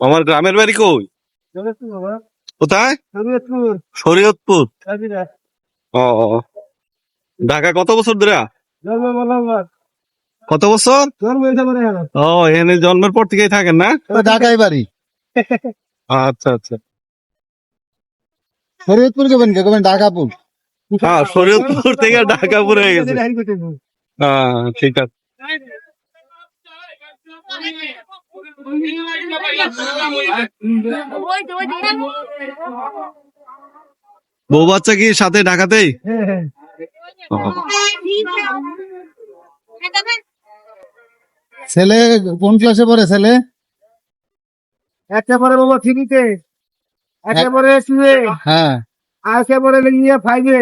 আমার গ্রামের বাড়ি কই কোথায় শরীয়তপুর ও। ঢাকা কত বছর ধরে কত বছর ও এখানে জন্মের পর থেকেই থাকেন না ঢাকায় বাড়ি আচ্ছা আচ্ছা শরীয়তপুর কেবেন কে কেবেন ঢাকাপুর হ্যাঁ শরীয়তপুর থেকে ঢাকাপুর হয়ে গেছে হ্যাঁ ঠিক আছে বউ বাচ্চা কি সাথে ঢাকাতেই ছেলে কোন ক্লাসে পড়ে ছেলে? একটা পরে বাবা থ্রিতে। একটা পরে টুয়ে। হ্যাঁ। আরেকটা পরে ইয়ে ফাইভে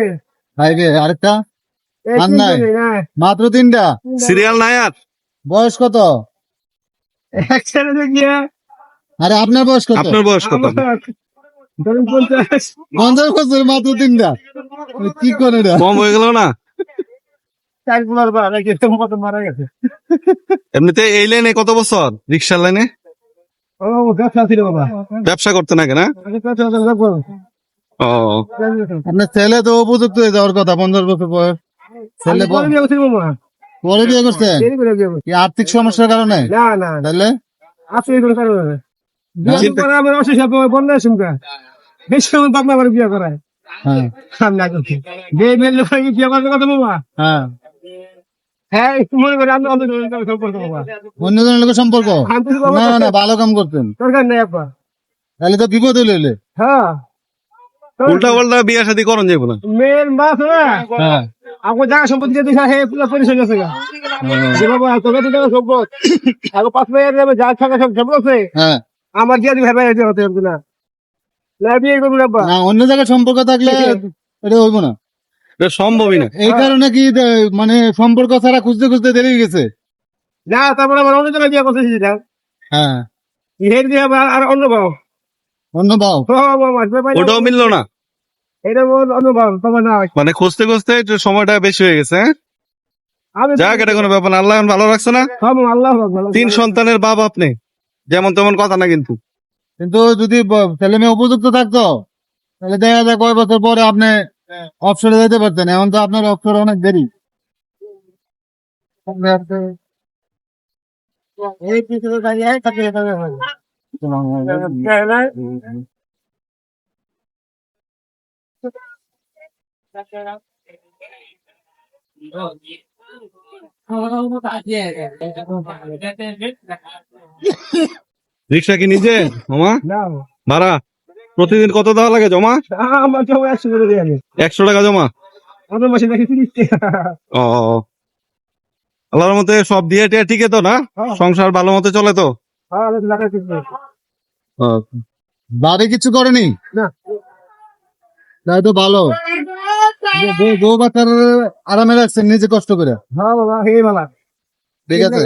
ফাইভে আরেকটা আর নাই? মাত্র তিনটা? সিরিয়াল নাই আর বয়স কত? আরে আপনার বয়স কত? আপনার বয়স কত? ধরুন পঞ্চাশ। পঞ্চাশ বছর মাত্র তিনটা। কি করে রে কম হয়ে গেল না? চার বার রেখে মতো মারা গেছে। এমনিতে এই লাইনে কত বছর? রিক্সার লাইনে ও ব্যবসা ছিল বাবা। ব্যবসা করতে নাকি না? ও। আপনার ছেলে তো উপযুক্ত হয়ে যাওয়ার কথা পঞ্চাশ বছর বয়স। ছেলে পরে বিয়ে করছে? কি আর্থিক সমস্যার কারণে? না না তাহলে কোনো কারণে বিয়ে চিন্তা- আমার অসুখ বন্যার সঙ্গে বেশি সময় বাপ আমার বিয়ে করায়। হ্যাঁ। আমি না বিয়ে মেয়ে লোক বিয়ে করতে কথা বাবা হ্যাঁ। হ্যাঁ মনে করি আমি সম্পর্ক বাবা অন্যজনের লোকের সম্পর্ক? আমি তো বাবা না না। ভালো কাম করতেন। দরকার নেই আপা তাহলে তো বিপদ হইলে হ্যাঁ। উল্টা পাল্টা বিয়া শাদী করন যাব না। মেয়ের মা তো না। হ্যাঁ। আমার জায়গা সম্পত্তি দিয়ে পুরো গেছে গা। যে বাবা তোকে তো জায়গা সম্পদ। আগে পাঁচ মেয়ের যাবে যা থাকা সব আছে। হ্যাঁ। আমার দিয়ে দিবে ভাই হতে হবে না। না বিয়ে করব না অন্য জায়গায় সম্পর্ক থাকলে এটা হইব না। এটা সম্ভবই না। এই কারণে কি মানে সম্পর্ক ছাড়া খুঁজতে খুঁজতে দেরি গেছে? না তারপরে আমার অন্য জায়গায় বিয়ে করতে সেটা হ্যাঁ। হের দিয়ে আর অন্য বাবা অন্য বাও ওটাও মিললো না। এটা না মানে খুঁজতে খুঁজতে একটু সময়টা বেশি হয়ে গেছে হ্যাঁ? যাক এটা কোনো ব্যাপার না আল্লাহ ভালো রাখছে না? আল্লাহ তিন সন্তানের বাপ আপনি যেমন তেমন কথা না কিন্তু। কিন্তু যদি ছেলে মেয়ে উপযুক্ত থাকতো তাহলে দেখা যায় কয় বছর পরে আপনি অবসরে যেতে পারতেন এখন তো আপনার অবসর অনেক দেরি। এই পিছনে দাঁড়িয়ে থাকে রিক্সা কি নিজে মামা ভাড়া? প্রতিদিন কত দেওয়া লাগে জমা? একশো টাকা জমা? ও আল্লাহর মতে সব দিয়ে টিয়ে ঠিক তো না? সংসার ভালো মতো চলে তো? হ্যাঁ বাড়ি কিছু করেনি? না। তাই তো ভালো। বউ- বাচ্চার আরামে রাখছেন নিজে কষ্ট করে। হ্যাঁ বাবা হে বাবা। ঠিক আছে।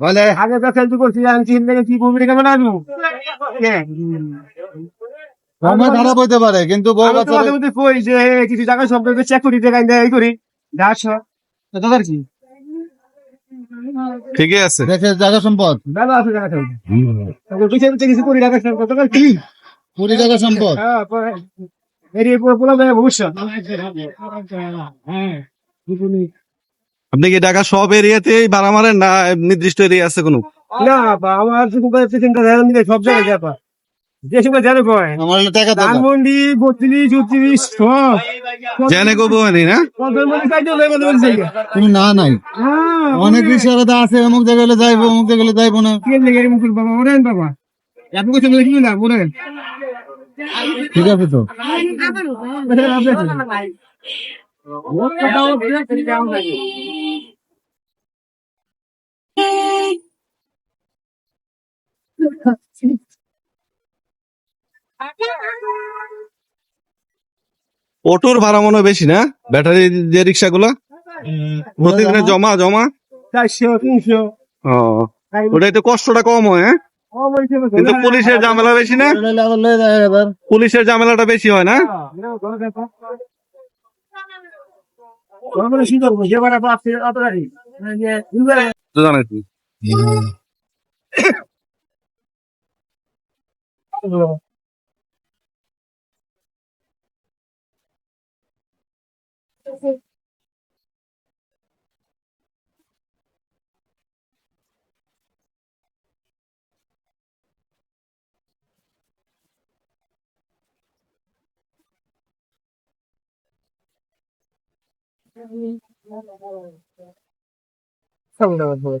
বলে আগে তো করছি আমি কি ভূমি কেমন আসব? সময় খারাপ হইতে পারে কিন্তু বউ কই যে কিছু টাকা সব চেক করি দেখাই দেয় এই করি যাস দাদার কি? ঠিকই আছে। দেশের জায়গা সম্পদ। ভালো আছে কিছু করি টাকা সব কুড়ি টাকা সম্পদ। হ্যাঁ হ্যাঁ আপনি কি ঢাকা সব এরিয়াতে ভাড়া মারেন না নির্দিষ্ট এরিয়া আছে কোনো? না আমার চিন্তা ধ্যান দিলে সব জায়গায় যে সময় জানো কয় ধানমন্ডি বত্রিশ উত্রিশ জেনে না? নাই। হ্যাঁ অনেক আছে অমুক জায়গায় যাইবো অমুক জায়গায় যাইবো না। কে লেগে মুকুল বাবা? ওরেন বাবা। এত কিছু কি না বলেন ঠিক আছে তো? অটোর ভাড়া মনে বেশি না? ব্যাটারি যে রিক্সা গুলা প্রতিদিনের জমা জমা? চারশো তিনশো। ও ওটা একটু কষ্টটা কম হয় হ্যাঁ? কিন্তু পুলিশের ঝামেলা বেশি না পুলিশের ঝামেলাটা বেশি হয় না 不能喝。